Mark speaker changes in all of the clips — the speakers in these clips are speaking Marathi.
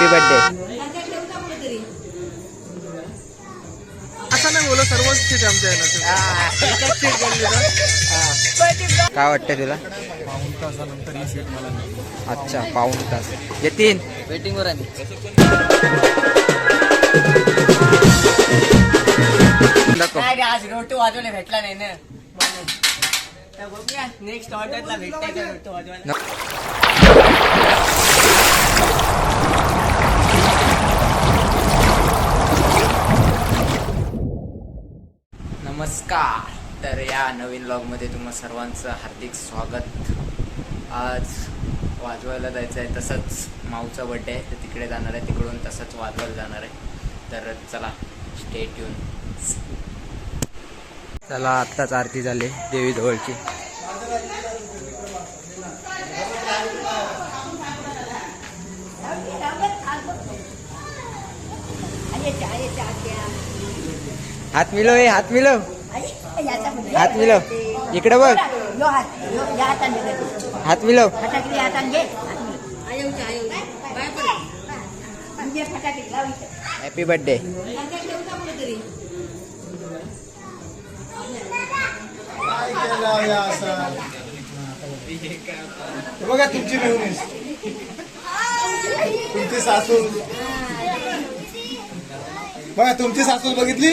Speaker 1: हॅपी बर्थडे
Speaker 2: असं नाही बोला सर्वच आमच्या
Speaker 1: काय वाटतं तुला
Speaker 2: पाऊन तासानंतर ही सीट मला मिळाली.
Speaker 1: अच्छा पाऊण तास. यतीन.
Speaker 3: वेटिंग वर आम्ही
Speaker 1: नको.
Speaker 3: काय रे आज रोटो वाजवले भेटला नाही ना. म्हणून. तर बघूया नेक्स्ट ऑर्डरला भेटताय का रोटो वाजवायला?
Speaker 1: नमस्कार. तर या नवीन ब्लॉगमध्ये तुम्हा सर्वांचं हार्दिक स्वागत. आज वाजवायला जायचं आहे तसंच माऊचा बड्डे आहे तर तिकडे जाणार आहे तिकडून तसंच वाजवायला जाणार आहे. तर चला स्टेट येऊन चला आत्ताच आरती झाली देवी जवळची. हात मिलो हे हात मिलो. हात मिलो इकडे बघ. हात मिलो हॅपी बर्थडे
Speaker 2: काय केलं या असं? हे बघा तुमची मेहुणीस तुमची सासू. बघा तुमची सासू बघितली?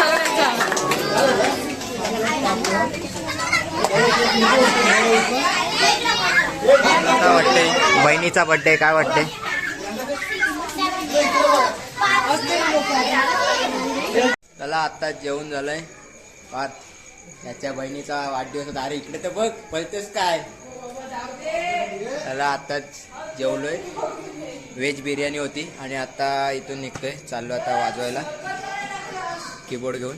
Speaker 1: काय वाटतंय. बहिणीचा बर्थडे काय वाटतंय? चला आता जेवण झालंय. पार त्याच्या बहिणीचा वाढदिवस होता. अरे इकडे तर बघ पळतेस काय? चला आताच जेवलोय. व्हेज बिर्याणी होती आणि आता इथून निघतोय. चाललो आता वाजवायला. कीबोर्ड घेऊन.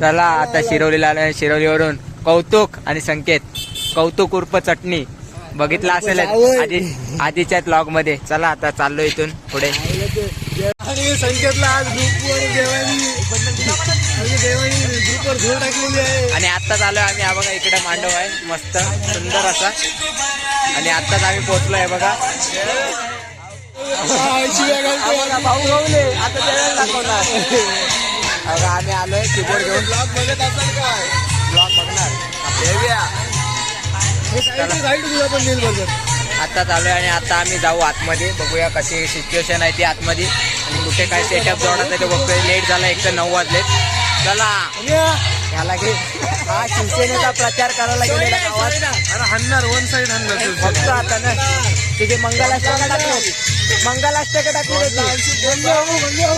Speaker 1: चला आता शिरवलीला आलोय शिरवलीवरून कौतुक आणि संकेत. कौतुक उर्फ चटणी. बघितला असेल आधी आधीच्या ब्लॉगमध्ये चला आता चाललो इथून पुढे.
Speaker 2: आणि संकेतला आज
Speaker 1: आणि आत्ताच आलोय आम्ही. हा बघा इकडे मांडव आहे. मस्त सुंदर असा. आणि आत्ताच आम्ही पोहोचलोय बघा, भाऊ गवले आता जेवायला दाखवणार हा आम्ही आलोय कीबोर्ड घेऊन
Speaker 2: ब्लॉग बघत असाल काय
Speaker 1: ब्लॉग बघणार आता चालू आहे आणि आता आम्ही जाऊ आतमध्ये. बघूया कशी सिच्युएशन आहे ती आतमध्ये. आणि कुठे काय सेटअप जोडायचं ते बघतोय. लेट झाला एक तर नऊ वाजलेत. चला. ह्याला घे. हा शिवसेनेचा प्रचार करायला गेलेला गावात.
Speaker 2: अरे हन्नार वन साईड हन्नार
Speaker 1: फक्त आता ना तुझे मंगलाष्टक टाकले. मंगलाष्टक टाकले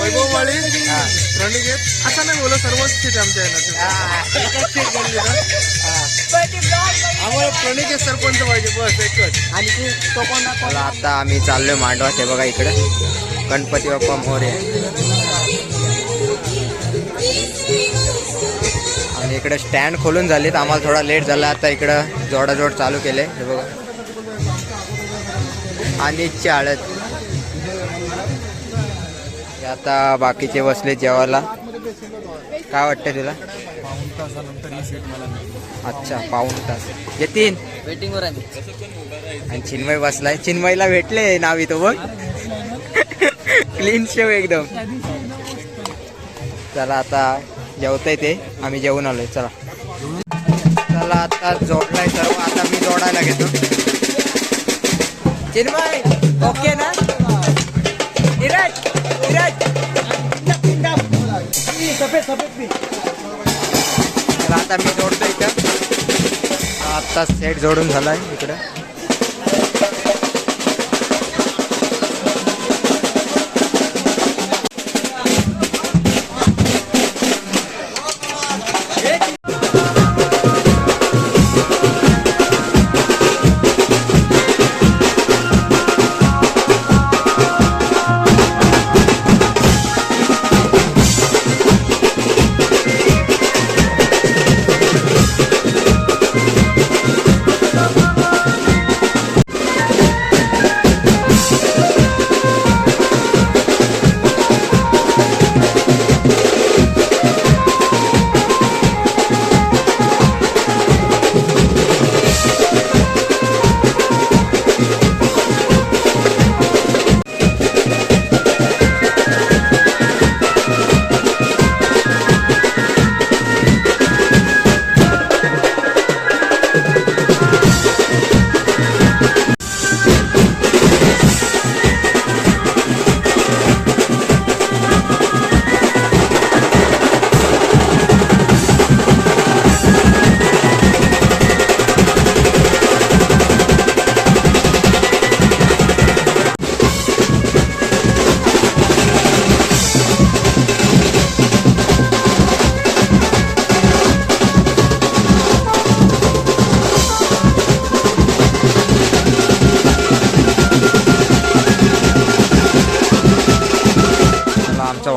Speaker 2: वैभव माळी रणिकेत असं नाही बोला सर्वच सीट आमच्या याला आम्हाला प्रणिकेत सरपंच पाहिजे बस एकच.
Speaker 1: आणि ती तो कोण? कोण आता आम्ही चाललोय मांडवा ते बघा इकडे. गणपती बाप्पा मोरे. आणि इकडे स्टँड खोलून झालेत. आम्हाला थोडा लेट झाला आता इकडं जोडाजोड चालू केले. हे बघा. आणि चाळत. आता बाकीचे बसले जेवायला. काय वाटतं तुला? अच्छा पाऊण तास. येतीन
Speaker 3: वेटिंगवर
Speaker 1: आणि चिन्मय बसलाय. चिन्मयला भेटले नाव इथं बघ. क्लीन शेव एकदम. चला आता जेवताय ते आम्ही जेवून आलोय चला. चला आता जोडलाय सर्व आता मी जोडायला घेतो. चिन्मय ओके ना? धीरज धीरज. चला आता मी जोडतो इथं. आता सेट जोडून झालाय इकडं.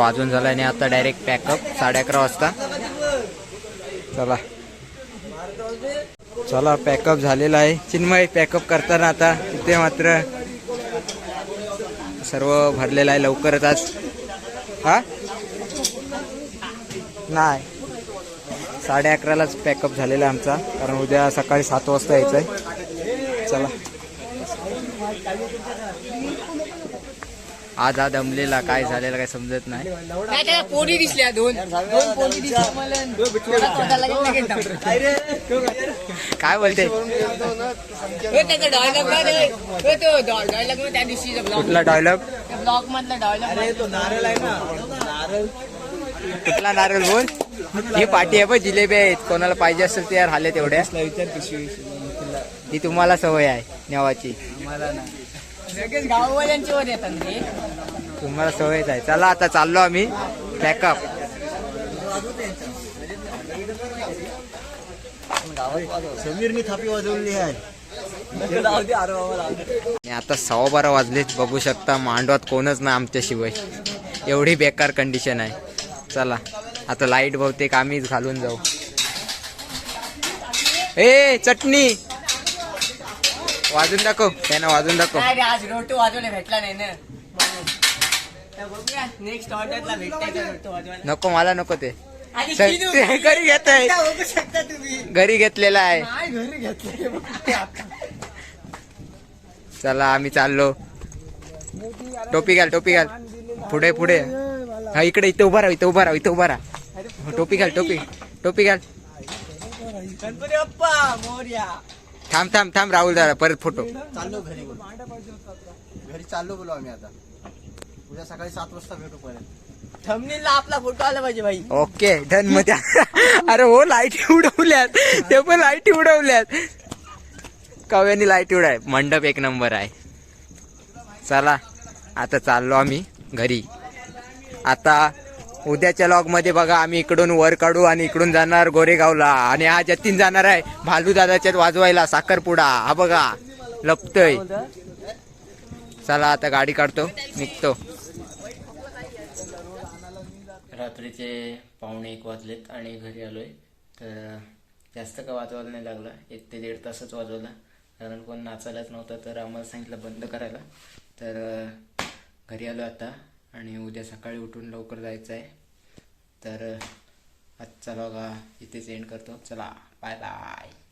Speaker 1: वाजून झाला आणि आता डायरेक्ट पॅकअप साडे अकरा वाजता. चला. चला पॅकअप झालेला आहे. चिन्मय पॅकअप करताना आता तिथे मात्र सर्व भरलेलं आहे लवकरच आज. हा? नाही. साडे अकरालाच पॅकअप झालेला आहे आमचा कारण उद्या सकाळी सात वाजता यायचं आहे चला. आज हा दमलेला काय झालेला काय समजत नाही.
Speaker 3: काय पोरी दिसल्या दोन. दोन पोरी दिसल्या मला.
Speaker 1: काय बोलते?
Speaker 3: हो, त्याचा डायलॉग हो तो डायलॉग त्या दिवशीचा ब्लॉग
Speaker 1: कुठला डायलॉग
Speaker 3: ब्लॉग मधला डायलॉग
Speaker 1: कुठला नारळ बोल? ही पाठी आहे पण जिलेबी आहेत कोणाला पाहिजे असेल ते यार हाले तेवढ्या ही तुम्हाला सवय आहे नेवाची.
Speaker 3: लगेच गाववाल्यांची वर येतात ते
Speaker 1: तुम्हाला सवयच आहे. चला आता चाललो आम्ही. पॅकअप
Speaker 2: समीरनी थापी वाजवली आहे.
Speaker 1: आता सव्वा बारा वाजलेत बघू शकता मांडवात कोणच नाही आमच्याशिवाय. एवढी बेकार कंडिशन आहे. चला आता लाइट बहुतेक आम्हीच घालून जाऊ. ए चटणी! वाजून दाखव. त्यांना वाजून दाखव.
Speaker 3: रे आज रोटो वाजवले भेटला नाही ना. म्हणून. तर बघूया नेक्स्ट ऑर्डरला भेटताय का रोटो वाजवायला?
Speaker 1: नको मला नको ते.
Speaker 3: आणि
Speaker 1: चल,
Speaker 3: किनू,
Speaker 1: ते घरी घेत आहे
Speaker 3: आता बघू शकता तुम्ही.
Speaker 1: घरी घेतलेला आहे.
Speaker 3: घरी आता.
Speaker 1: चला आम्ही चाललो. टोपी घाल टोपी घाल. पुढे पुढे. हा इकडे इथे उभा राहा इथे उभा राहा इथे उभा राहा. टोपी घाल टोपी. टोपी घाल.
Speaker 3: गणपती बाप्पा मोर्या.
Speaker 1: थांब थांब थांब राहुल दादा परत फोटो.
Speaker 2: चाललो घरी. बोल. घरी चाललो बोलो आम्ही आता. उद्या सकाळी सात वाजता भेटू परत.
Speaker 3: थंबनेलला आपला फोटो आला पाहिजे भाई.
Speaker 1: ओके डनमध्ये. अरे हो लाइट उडवल्यात. ते पण लाइट उडवल्यात. कव्यानी लाइट उडाय मंडप एक नंबर आहे. चला आता चाललो आम्ही घरी. आता उद्याच्या लॉगमध्ये बघा आम्ही इकडून वर काढू आणि इकडून जाणार गोरेगावला. आणि हा जतीन जाणार आहे भालू दादाच्यात वाजवायला साखरपुडा. हा बघा लपतोय. चला आता गाडी काढतो निघतो. रात्रीचे पाहुणे एक वाजलेत आणि घरी आलोय. तर जास्त का वाजवायला नाही लागला एक ते दीड तासच वाजवला. कारण कोण नाचायलाच नव्हतं तर आम्हाला सांगितलं बंद करायला. तर घरी आलो आता. आणि उद्या सकाळी उठून लवकर जायचं आहे तर आज आजचा बघा इथेच एंड करतो. चला बाय बाय